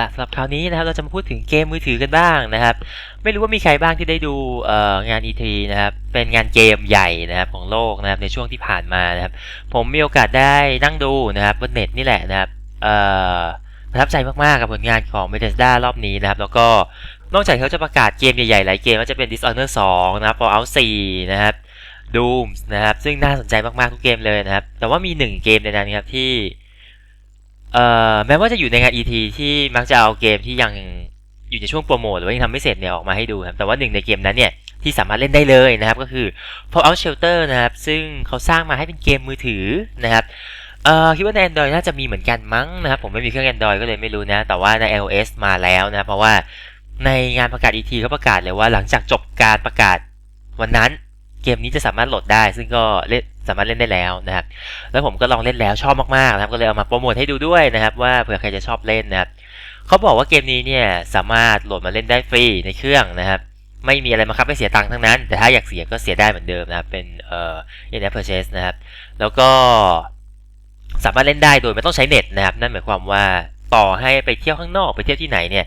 ละสำหรับคราวนี้นะครับเราจะมาพูดถึงเกมมือถือกันบ้างนะครับ ไม่รู้ว่ามีใครบ้างที่ได้ดูเอ่องาน E3 นะครับเป็นงานเกมใหญ่นะครับของโลกนะครับในช่วงที่ผ่านมานะครับ ผมมีโอกาสได้นั่งดูนะครับบนเน็ตนี่แหละนะครับประทับใจมากๆกับผลงานของ Bethesda รอบนี้นะครับ แล้วก็นอกจากเขาจะประกาศเกมใหญ่ๆหลายเกมว่าจะเป็น Dishonored 2 นะครับ Fallout 4 นะครับ Doom นะครับ ซึ่งน่าสนใจมากๆทุกเกมเลยนะครับ แต่ว่ามีหนึ่งเกมในนั้นครับที่ เอ่อแม้ว่าจะอยู่ในงาน E3 ที่มักจะเอาเกมที่ยังอยู่ในช่วงโปรโมทหรือว่ายังทำไม่เสร็จเนี่ยออกมาให้ดูครับแต่ว่าหนึ่งในเกมนั้นเนี่ยที่สามารถเล่นได้เลยนะครับ ก็คือ Fallout Shelter นะครับ ซึ่งเขาสร้างมาให้เป็นเกมมือถือนะครับเอ่อคิดว่าใน Android น่าจะมีเหมือนกันมั้งนะครับผมไม่มีเครื่อง Android ก็เลยไม่รู้นะ แต่ว่าใน iOS มาแล้วนะเพราะว่าในงานประกาศ E3 เขาประกาศเลยว่าหลังจากจบการประกาศวันนั้นเกมนี้จะสามารถโหลดได้ ซึ่งก็เล่น สามารถเล่นได้แล้วนะครับ แล้วผมก็ลองเล่นแล้วชอบมากๆนะครับ ก็เลยเอามาโปรโมทให้ดูด้วยนะครับ ว่าเผื่อใครจะชอบเล่นนะครับเขาบอกว่าเกมนี้เนี่ยสามารถโหลดมาเล่นได้ฟรีในเครื่องนะครับ ไม่มีอะไรมาคับให้เสียตังค์ทั้งนั้น แต่ถ้าอยากเสียก็เสียได้เหมือนเดิมนะครับ เป็นเอ่อ in-app purchase นะครับ แล้วก็สามารถเล่นได้โดยไม่ต้องใช้เน็ตนะครับ นั่นหมายความว่าต่อให้ไปเที่ยวข้างนอกไปเที่ยวที่ไหนเนี่ย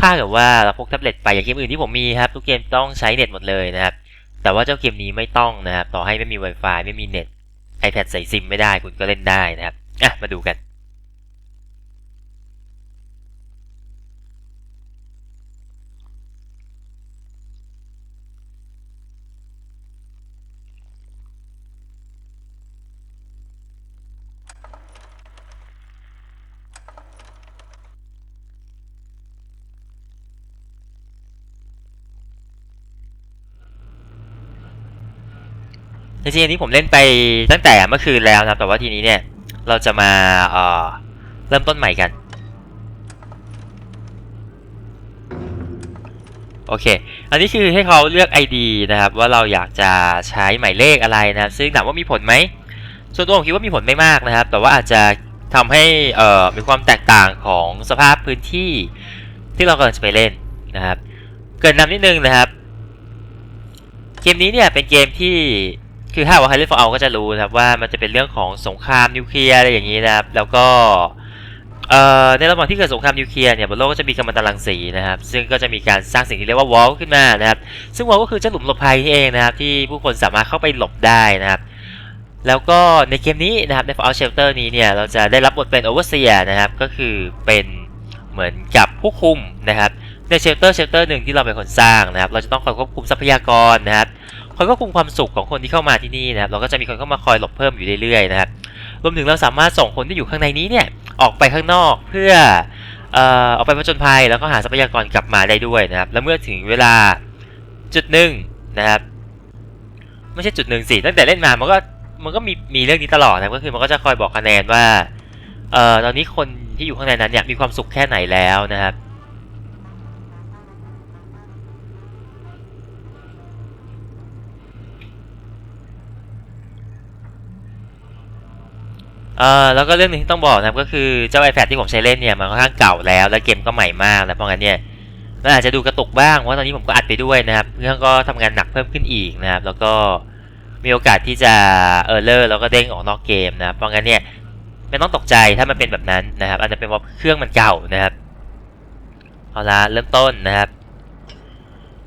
ถ้าเกิดว่าเราพกแท็บเล็ตไปอย่างเกมอื่นที่ผมมีครับทุกเกมต้องใช้เน็ตหมดเลยนะครับ แต่ว่าเจ้าเกมนี้ไม่ต้องนะครับ ต่อให้ไม่มี Wi-Fi ไม่มีเน็ต iPad ใส่ซิมไม่ได้คุณก็เล่นได้นะครับ อะ มาดูกัน จริงๆอันนี้ผมเล่นไปตั้งแต่เมื่อคืนแล้วนะครับ แต่ว่าทีนี้เนี่ยเราจะมาเอ่อเริ่มต้นใหม่กัน โอเค อันนี้คือให้เขาเลือก ID นะครับ ว่าเราอยากจะใช้หมายเลขอะไรนะครับ ซึ่งถามว่ามีผลไหมส่วนตัวผมคิดว่ามีผลไม่มากนะครับ แต่ว่าอาจจะทำให้เอ่อมีความแตกต่างของสภาพพื้นที่ที่เรากำลังจะไปเล่นนะครับ เกินนำนิดนึงนะครับ เกมนี้เนี่ยเป็นเกมที่ คือถ้าว่าใครเล่นฟอร์เอาก็จะรู้นะครับว่ามันจะเป็นเรื่องของสงครามนิวเคลียร์อะไรอย่างนี้นะครับ แล้วก็เอ่อในระหว่างที่เกิดสงครามนิวเคลียร์เนี่ยบนโลกก็จะมีกัมมันตรังสีนะครับ ซึ่งก็จะมีการสร้างสิ่งที่เรียกว่าวอลขึ้นมานะครับ ซึ่งวอลก็คือเจ้าหลุมหลบภัยนี่เองนะครับ ที่ผู้คนสามารถเข้าไปหลบได้นะครับ แล้วก็ในเกมนี้นะครับใน Fallout Shelter นี้เนี่ยเราจะได้รับบทเป็น Overseer นะครับ ก็คือเป็นเหมือนกับผู้คุมนะครับในเชลเตอร์เชลเตอร์หนึ่งที่เราเป็นคนสร้างนะครับ เราจะต้องคอยควบคุมทรัพยากรนะครับ คอยควบคุมความสุขของคนที่เข้ามาที่นี่นะครับเราก็จะมีคนเข้ามาคอยหลบเพิ่มอยู่เรื่อยๆนะครับรวมถึงเราสามารถส่งคนที่อยู่ข้างในนี้เนี่ยออกไปข้างนอกเพื่อเอ่อออกไปผจญภัยแล้วก็หาทรัพยากรกลับมาได้ด้วยนะครับ แล้วเมื่อถึงเวลาจุดหนึ่งนะครับไม่ใช่จุดหนึ่งสิตั้งแต่เล่นมามันก็มันก็มีมีเรื่องนี้ตลอดนะก็คือมันก็จะคอยบอกคะแนนว่าเอ่อตอนนี้คนที่อยู่ข้างในนั้นเนี่ยมีความสุขแค่ไหนแล้วนะครับ เอ่อแล้วก็เรื่องหนึงที่ต้องบอกนะครับก็คือเจ้า iPad ที่ผมใช้เล่นเนี่ยมันค่อนข้างเก่าแล้ว และเกมก็ใหม่มากแล้วเพราะงั้นเนี่ยมันอาจจะดูกระตุกบ้างเพราะตอนนี้ผมก็อัดไปด้วยนะครับเครื่องก็ทำงานหนักเพิ่มขึ้นอีกนะครับ แล้วก็มีโอกาสที่จะเออร์เลอร์แล้วก็เด้งออกนอกเกมนะครับเพราะงั้นเนี่ยไม่ต้องตกใจถ้ามันเป็นแบบนั้นนะครับอาจจะเป็นเพราะเครื่องมันเก่านะครับเอาละเริ่มต้นนะครับ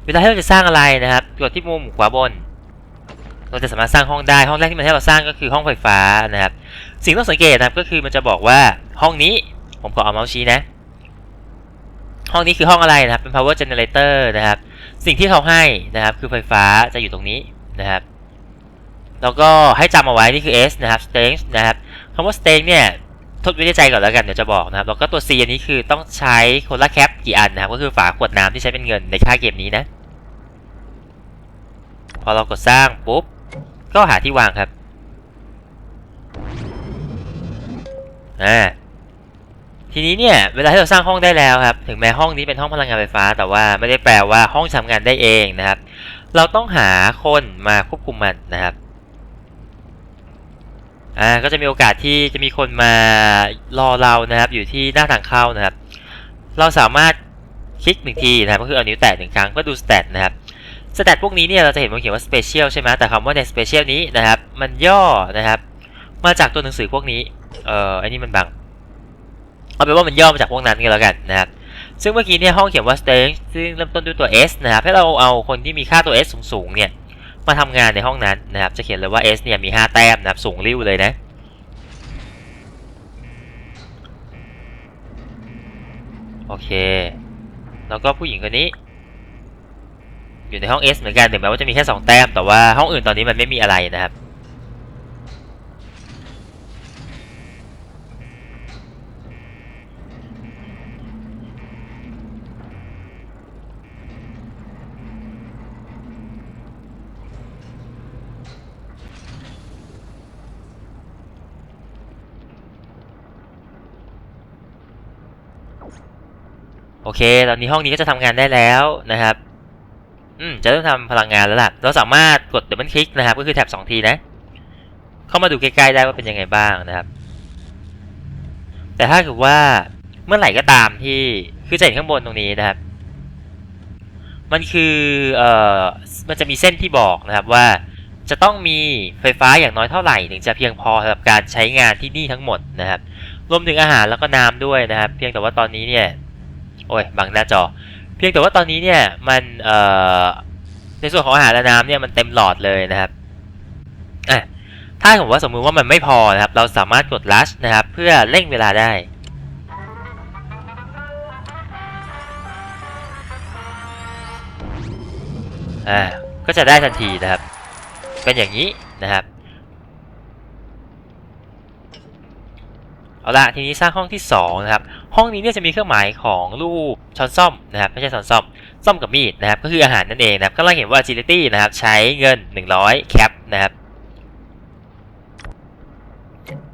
เวลาที่เราจะสร้างอะไรนะครับกดที่มุมขวาบน เราจะสามารถสร้างห้องได้ห้องแรกที่มันให้เราสร้างก็คือห้องไฟฟ้านะครับ สิ่งต้องสังเกตนะครับก็คือมันจะบอกว่าห้องนี้ผมขอเอาเมาส์ชี้นะ ห้องนี้คือห้องอะไรนะครับเป็น power generator นะครับ สิ่งที่เขาให้นะครับคือไฟฟ้าจะอยู่ตรงนี้นะครับ แล้วก็ให้จำเอาไว้นี่คือ S นะครับ strength นะครับคำว่า strength เนี่ยทดว้ในใจก่อนแล้วกันเดี๋ยวจะบอกนะครับแล้วก็ตัว C อันนี้คือต้องใช้คนละแคปกี่อันนะครับก็คือฝาขวดน้ำที่ใช้เป็นเงินในค่าเกมนี้นะ พอเรากดสร้างปุ๊บ ก็หาที่วางครับ อ่า ทีนี้เนี่ย เวลาที่เราสร้างห้องได้แล้วครับ ถึงแม้ห้องนี้เป็นห้องพลังงานไฟฟ้า แต่ว่าไม่ได้แปลว่าห้องทำงานได้เองนะครับ เราต้องหาคนมาควบคุมมันนะครับ อ่า ก็จะมีโอกาสที่จะมีคนมารอเรานะครับ อยู่ที่หน้าทางเข้านะครับ เราสามารถคลิกหนึ่งทีนะครับ ก็คือเอานิ้วแตะหนึ่งครั้งเพื่อดูสเตตนะครับ สเตตพวกนี้เนี่ยเราจะเห็นมันเขียนว่า special ใช่ไหมแต่คำว่าใน special นี้นะครับ มันย่อนะครับ มาจากตัวหนังสือพวกนี้ เอ่ออันนี้มันบัง เอาเป็นว่ามันย่อมาจากพวกนั้นก็แล้วกันนะครับ ซึ่งเมื่อกี้เนี่ยห้องเขียนว่า strength ซึ่งเริ่มต้นด้วยตัว S นะครับ ให้เราเอาคนที่มีค่าตัว S สูงๆเนี่ย มาทำงานในห้องนั้นนะครับ จะเขียนเลยว่า S เนี่ยมี 5 แต้มนะครับ สูงริ้วเลยนะโอเค แล้วก็ผู้หญิงคนนี้ อยู่ในห้อง S เหมือนกันถึงแม้ว่าจะมีแค่2แต้มแต่ว่าห้องอื่นตอนนี้มันไม่มีอะไรนะครับโอเค ตอนนี้ห้องนี้ก็จะทำงานได้แล้วนะครับ จะเริ่มทำพลังงานแล้วล่ะ เราสามารถกดดับเบิลคลิกนะครับ ก็คือแท็บสองทีนะ เข้ามาดูใกล้ๆได้ว่าเป็นยังไงบ้างนะครับ แต่ถ้าเกิดว่าเมื่อไหร่ก็ตามที่คือจะเห็นข้างบนตรงนี้นะครับ มันคือเอ่อมันจะมีเส้นที่บอกนะครับว่าจะต้องมีไฟฟ้าอย่างน้อยเท่าไหร่ถึงจะเพียงพอสำหรับการใช้งานที่นี่ทั้งหมดนะครับ รวมถึงอาหารแล้วก็น้ำด้วยนะครับ เพียงแต่ว่าตอนนี้เนี่ย โอ้ยบังหน้าจอ เพียงแต่ว่าตอนนี้เนี่ยมันเอ่อในส่วนของอาหารและน้ำเนี่ยมันเต็มหลอดเลยนะครับอะถ้าผมว่าสมมุติว่ามันไม่พอนะครับ เราสามารถกด rush นะครับ เพื่อเร่งเวลาได้อ่าก็จะได้ทันทีนะครับ เป็นอย่างนี้นะครับเอาละทีนี้สร้างห้องที่2นะครับ ห้องนี้เนี่ยจะมีเครื่องหมายของรูปช้อนซ่อมนะครับไม่ใช่ช้อนซ่อมซ่อมกับมีดนะครับก็คืออาหารนั่นเองนะครับก็เราเห็นว่า agility นะครับใช้เงิน 100 cap นะครับ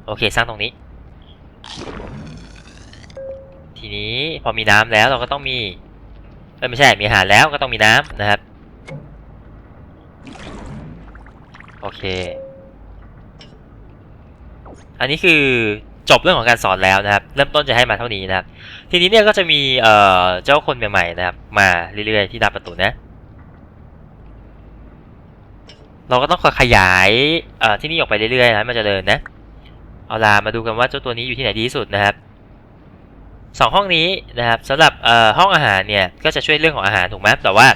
โอเคสร้างตรงนี้ ทีนี้พอมีน้ำแล้วเราก็ต้องมีไม่ใช่มีอาหารแล้วก็ต้องมีน้ำนะครับโอเค อันนี้คือ จบเรื่องของการสอนแล้วนะครับ เริ่มต้นจะให้มาเท่านี้นะครับ ทีนี้เนี่ยก็จะมีเอ่อเจ้าคนใหม่ๆนะครับ มาเรื่อยๆที่หน้าประตูนะ เราก็ต้องคอยขยายเอ่อที่นี่ออกไปเรื่อยๆนะมันจะเจริญนะ เอาล่ะมาดูกันว่าเจ้าตัวนี้อยู่ที่ไหนดีที่สุดนะครับสองห้องนี้นะครับสำหรับเอ่อห้องอาหารเนี่ยก็จะช่วยเรื่องของอาหารถูกไหมแต่ว่า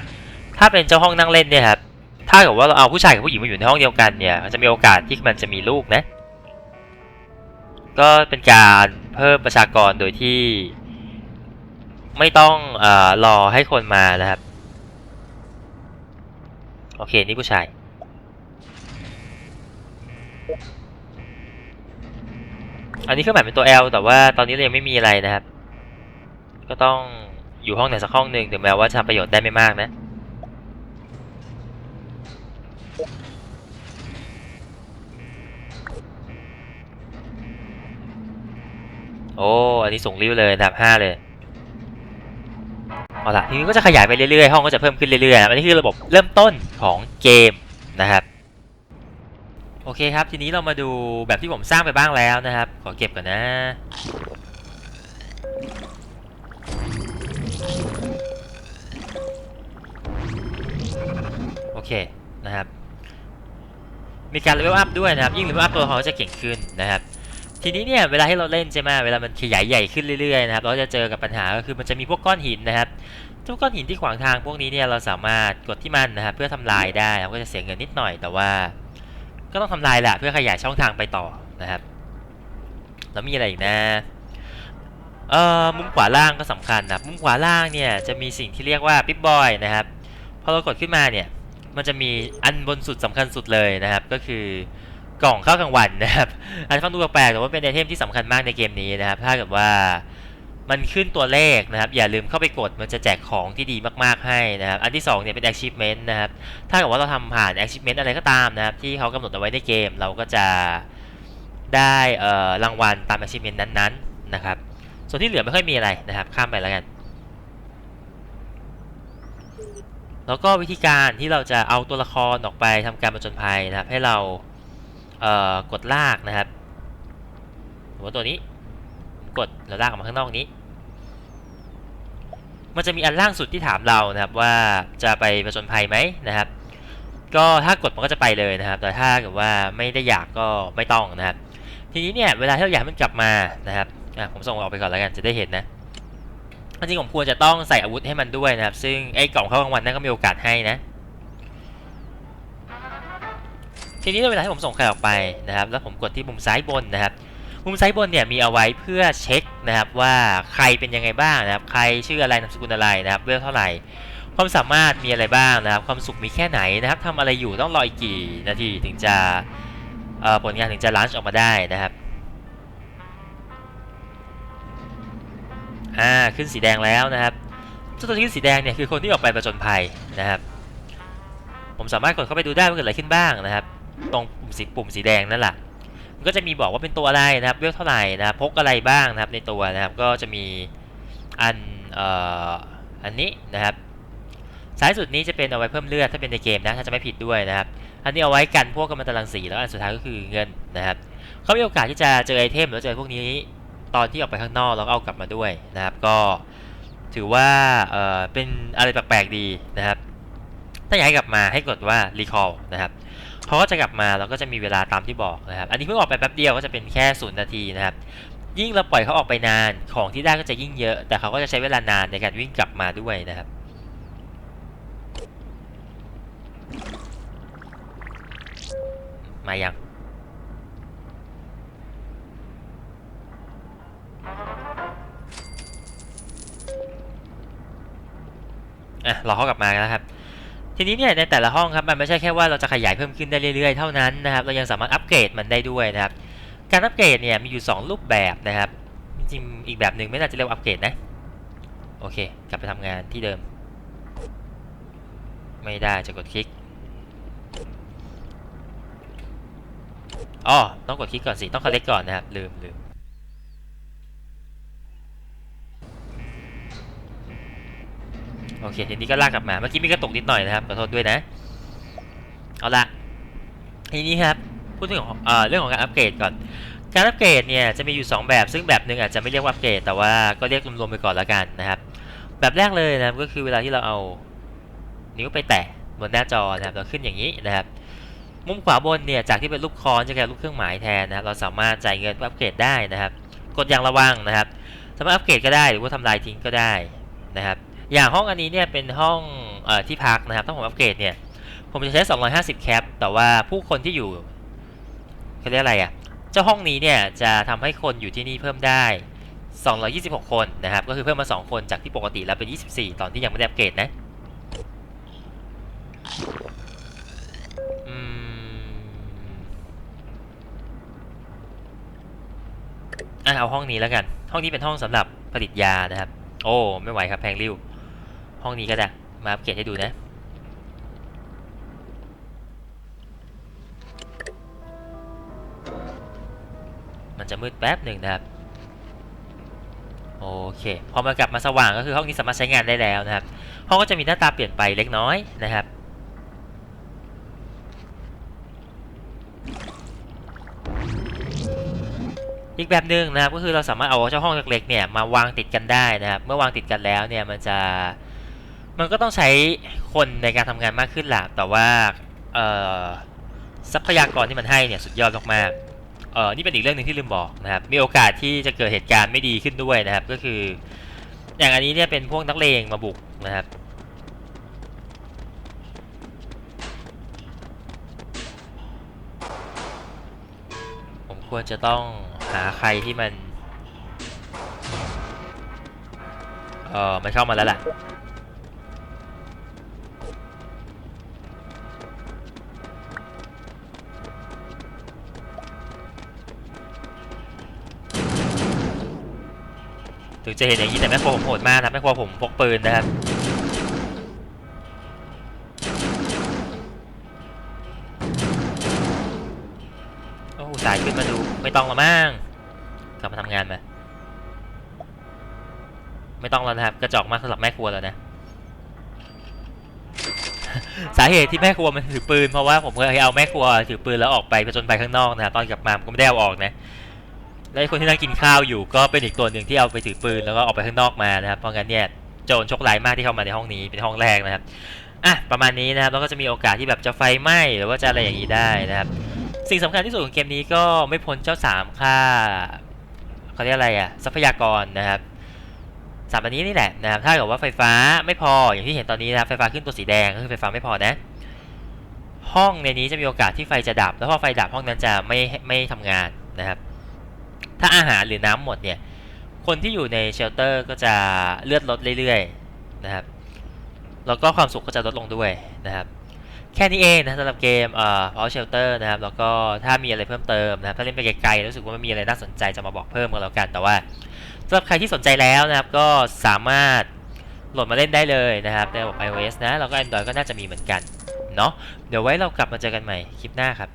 ถ้าเป็นเจ้าห้องนั่งเล่นเนี่ยครับถ้าเกิดว่าเราเอาผู้ชายกับผู้หญิงมาอยู่ในห้องเดียวกันเนี่ยจะมีโอกาสที่มันจะมีลูกนะ ก็เป็นการเพิ่มประชากรโดยที่ ไม่ต้องอรอให้คนมานะครับ โอเค นี่ผู้ชายอันนี้เครื่องหมายเป็นตัว L แต่ว่าตอนนี้เรายังไม่มีอะไรนะครับ ก็ต้องอยู่ห้องไหนสักห้องหนึ่งถึงแม้ว่าจะทำประโยชน์ได้ไม่มากนะ โอ้ อันนี้สูงริ้วเลยอันดับห้าเลยเอาล่ะทีนี้ก็จะขยายไปเรื่อยๆ ห้องก็จะเพิ่มขึ้นเรื่อยๆนะอันนี้คือระบบเริ่มต้นของเกมนะครับ โอเคครับ ทีนี้เรามาดูแบบที่ผมสร้างไปบ้างแล้วนะครับ ขอเก็บก่อนนะโอเคนะครับ มีการเลเวลอัพด้วยนะครับ ยิ่งเลเวลอัพตัวละครก็จะเก่งขึ้นนะครับ ทีนี้เนี่ยเวลาที่เราเล่นใช่ไหมเวลามันขยายใหญ่ขึ้นเรื่อยๆนะครับเราจะเจอกับปัญหาก็คือมันจะมีพวกก้อนหินนะครับเจ้าก้อนหินที่ขวางทางพวกนี้เนี่ยเราสามารถกดที่มันนะครับเพื่อทำลายได้นะครับก็จะเสียเงินนิดหน่อยแต่ว่า ก็ต้องทำลายแหละเพื่อขยายช่องทางไปต่อนะครับ แล้วมีอะไรอีกนะเอ่อมุมขวาล่างก็สำคัญนะมุมขวาล่างเนี่ยจะมีสิ่งที่เรียกว่าปิ๊บบอยนะครับพอเรากดขึ้นมาเนี่ยมันจะมีอันบนสุดสำคัญสุดเลยนะครับ ก็คือ กล่องข้าวกลางวันนะครับอาจจะฟังดูแปลกๆแต่ว่าเป็นไอเทมที่สำคัญมากในเกมนี้นะครับ ถ้าเกิดว่ามันขึ้นตัวเลขนะครับ อย่าลืมเข้าไปกดมันจะแจกของที่ดีมากๆให้นะครับ อันที่สองเนี่ยเป็น achievement นะครับ ถ้าเกิดว่าเราทำผ่าน achievement อะไรก็ตามนะครับ ที่เขากำหนดเอาไว้ในเกมเราก็จะได้รางวัลตาม achievement นั้นๆนะครับ ส่วนที่เหลือไม่ค่อยมีอะไรนะครับ ข้ามไปแล้วกัน แล้วก็วิธีการที่เราจะเอาตัวละครออกไปทำการประจนภัยนะครับ ให้เรา เอ่อกดลากนะครับหรือว่าตัวนี้ กดแล้วลากออกมาข้างนอกนี้ มันจะมีอันล่างสุดที่ถามเรานะครับว่าจะไปประจนภัยไหมนะครับ ก็ถ้ากดมันก็จะไปเลยนะครับ แต่ถ้าเกิดว่าไม่ได้อยากก็ไม่ต้องนะครับ ทีนี้เนี่ยเวลาที่เราอยากให้มันกลับมานะครับอะผมส่งออกไปก่อนแล้วกันจะได้เห็นนะจริงๆผมควรจะต้องใส่อาวุธให้มันด้วยนะครับ ซึ่งไอ้กล่องเข้ากลางวันนั่นก็มีโอกาสให้นะ ทีนี้เวลาที่ผมส่งใครออกไปนะครับ แล้วผมกดที่มุมซ้ายบนนะครับ มุมซ้ายบนเนี่ยมีเอาไว้เพื่อเช็คนะครับว่าใครเป็นยังไงบ้างนะครับ ใครชื่ออะไรนามสกุลอะไรนะครับเวลเท่าไหร่ความสามารถมีอะไรบ้างนะครับ ความสุขมีแค่ไหนนะครับทำอะไรอยู่ต้องรออีกกี่นาทีถึงจะผลงานถึงจะลันช์ออกมาได้นะครับอ่าขึ้นสีแดงแล้วนะครับเจ้าตัวที่ขึ้นสีแดงเนี่ยคือคนที่ออกไปประจนภัยนะครับ ผมสามารถกดเข้าไปดูได้ว่าเกิดอะไรขึ้นบ้างนะครับ ตรงปุ่มสีปุ่มสีแดงนั่นแหละมันก็จะมีบอกว่าเป็นตัวอะไรนะครับเวลเท่าไหร่นะครับพกอะไรบ้างนะครับในตัวนะครับก็จะมีอันเอ่ออันนี้นะครับซ้ายสุดนี้จะเป็นเอาไว้เพิ่มเลือดถ้าเป็นในเกมนะถ้าจะไม่ผิดด้วยนะครับ อันนี้เอาไว้กันพวกกัมมันตรังสีแล้วอันสุดท้ายก็คือเงินนะครับเขามีโอกาสที่จะเจอไอเทมหรือเจอพวกนี้ตอนที่ออกไปข้างนอกแล้วเอากลับมาด้วยนะครับ ก็ถือว่าเอ่อเป็นอะไรแปลกๆดีนะครับ ถ้าอยากให้กลับมาให้กดว่า recall นะครับ เขาก็จะกลับมาแล้วก็จะมีเวลาตามที่บอกนะครับ อันนี้เพิ่งออกไปแป๊บเดียวก็จะเป็นแค่ศูนย์นาทีนะครับ ยิ่งเราปล่อยเขาออกไปนานของที่ได้ก็จะยิ่งเยอะ แต่เขาก็จะใช้เวลานานในการวิ่งกลับมาด้วยนะครับมายังอะรอเขากลับมาแล้วครับ ทีนี้เนี่ยในแต่ละห้องครับมันไม่ใช่แค่ว่าเราจะขยายเพิ่มขึ้นได้เรื่อยๆเท่านั้นนะครับเรายังสามารถอัปเกรดมันได้ด้วยนะครับการอัปเกรดเนี่ยมีอยู่ 2 รูปแบบนะครับจริงๆอีกแบบหนึ่งไม่น่าจะเรียกว่าอัปเกรดนะโอเค กลับไปทำงานที่เดิม ไม่ได้จะกดคลิกอ๋อต้องกดคลิกก่อนสิต้องคอลเลกก่อนนะครับลืมลืม โอเคทีนี้ก็ลากกลับมาเมื่อกี้มีกระตุกนิดหน่อยนะครับขอโทษด้วยนะเอาละทีนี้ครับพูดถึงของเอ่อเรื่องของการอัปเกรดก่อน การอัปเกรดเนี่ยจะมีอยู่ 2 แบบ ซึ่งแบบหนึ่งอาจจะไม่เรียกว่าอัปเกรดแต่ว่าก็เรียกรวมๆไปก่อนละกันนะครับ แบบแรกเลยนะครับก็คือเวลาที่เราเอานิ้วไปแตะบนหน้าจอนะครับเราขึ้นอย่างนี้นะครับ มุมขวาบนเนี่ยจากที่เป็นรูปค้อนจะกลายเป็นรูปเครื่องหมายแทนนะครับเราสามารถจ่ายเงินเพื่ออัปเกรดได้นะครับ กดอย่างระวังนะครับสามารถอัปเกรดก็ได้หรือว่าทำลายทิ้งก็ได้นะครับ อย่างห้องอันนี้เนี่ยเป็นห้องอที่พักนะครับถ้าผมอัปเกรดเนี่ยผมจะใช้ 250 แคป แต่ว่าผู้คนที่อยู่เขาเรียกอะไรอะ เจ้าห้องนี้เนี่ยจะทำให้คนอยู่ที่นี่เพิ่มได้ 226 คนนะครับ ก็คือเพิ่มมา 2 คนจากที่ปกติแล้วเป็น 24 ตอนที่ยังไม่ได้อัปเกรดนะอะเอาห้องนี้แล้วกัน ห้องนี้เป็นห้องสำหรับผลิตยานะครับ โอ้ ไม่ไหวครับแพงริ้ว ห้องนี้ก็ได้ มาอัปเกรดให้ดูนะมันจะมืดแป๊บหนึ่งนะครับ โอเคพอมากลับมาสว่างก็คือห้องนี้สามารถใช้งานได้แล้วนะครับ ห้องก็จะมีหน้าตาเปลี่ยนไปเล็กน้อยนะครับ อีกแบบหนึ่งนะครับก็คือเราสามารถเอาเจ้าห้องเล็กๆเนี่ยมาวางติดกันได้นะครับ เมื่อวางติดกันแล้วเนี่ยมันจะ มันก็ต้องใช้คนในการทำงานมากขึ้นแหละแต่ว่าเออทรัพยากรที่มันให้เนี่ยสุดยอดมากๆเออนี่เป็นอีกเรื่องหนึ่งที่ลืมบอกนะครับ มีโอกาสที่จะเกิดเหตุการณ์ไม่ดีขึ้นด้วยนะครับ ก็คือ อย่างอันนี้เนี่ยเป็นพวกนักเลงมาบุกนะครับผมควรจะต้องหาใครที่มัน เออมันเข้ามาแล้วล่ะ ถึงจะเห็นอย่างนี้แต่แม่ครัวผมโหดมากนะแม่ครัวผมพกปืนนะครับโอ้สายขึ้นมาดูไม่ต้องละมั้งกลับมาทำงานมาไม่ต้องแล้วนะครับกระจอกมากสำหรับแม่ครัวแล้วนะสาเหตุที่แม่ครัวมันถือปืนเพราะว่าผมเคยเอาแม่ครัวถือปืนแล้วออกไปผจญภัยข้างนอกนะตอนกลับมาผมก็ไม่ได้เอาออกนะ และคนที่นั่งกินข้าวอยู่ก็เป็นอีกตัวหนึ่งที่เอาไปถือปืนแล้วก็ออกไปข้างนอกมานะครับ เพราะงั้นเนี่ยโจรโชคร้ายมากที่เข้ามาในห้องนี้เป็นห้องแรกนะครับอะประมาณนี้นะครับแล้วก็จะมีโอกาสที่แบบจะไฟไหม้หรือว่าจะอะไรอย่างนี้ได้นะครับ สิ่งสำคัญที่สุดของเกมนี้ก็ไม่พ้นเจ้าสามค่าเขาเรียกอะไรอะทรัพยากรนะครับสามอันนี้นี่แหละนะครับถ้าเกิดว่าไฟฟ้าไม่พออย่างที่เห็นตอนนี้นะไฟฟ้าขึ้นตัวสีแดงก็คือไฟฟ้าไม่พอนะ ห้องในนี้จะมีโอกาสที่ไฟจะดับ แล้วพอไฟดับห้องนั้นจะไม่ไม่ทำงานนะครับ ถ้าอาหารหรือน้ำหมดเนี่ย คนที่อยู่ในเชลเตอร์ก็จะเลือดลดเรื่อยๆนะครับ แล้วก็ความสุขก็จะลดลงด้วยนะครับ แค่นี้เองนะสำหรับเกมเอ่อ Power Shelter นะครับ แล้วก็ถ้ามีอะไรเพิ่มเติมนะครับ ถ้าเล่นไปไกลๆรู้สึกว่ามันมีอะไรน่าสนใจจะมาบอกเพิ่มกันแล้วกัน แต่ว่าสำหรับใครที่สนใจแล้วนะครับ ก็สามารถโหลดมาเล่นได้เลยนะครับในระบบ iOS นะ แล้วก็ Android ก็น่าจะมีเหมือนกันเนาะ เดี๋ยวไว้เรากลับมาเจอกันใหม่คลิปหน้าครับ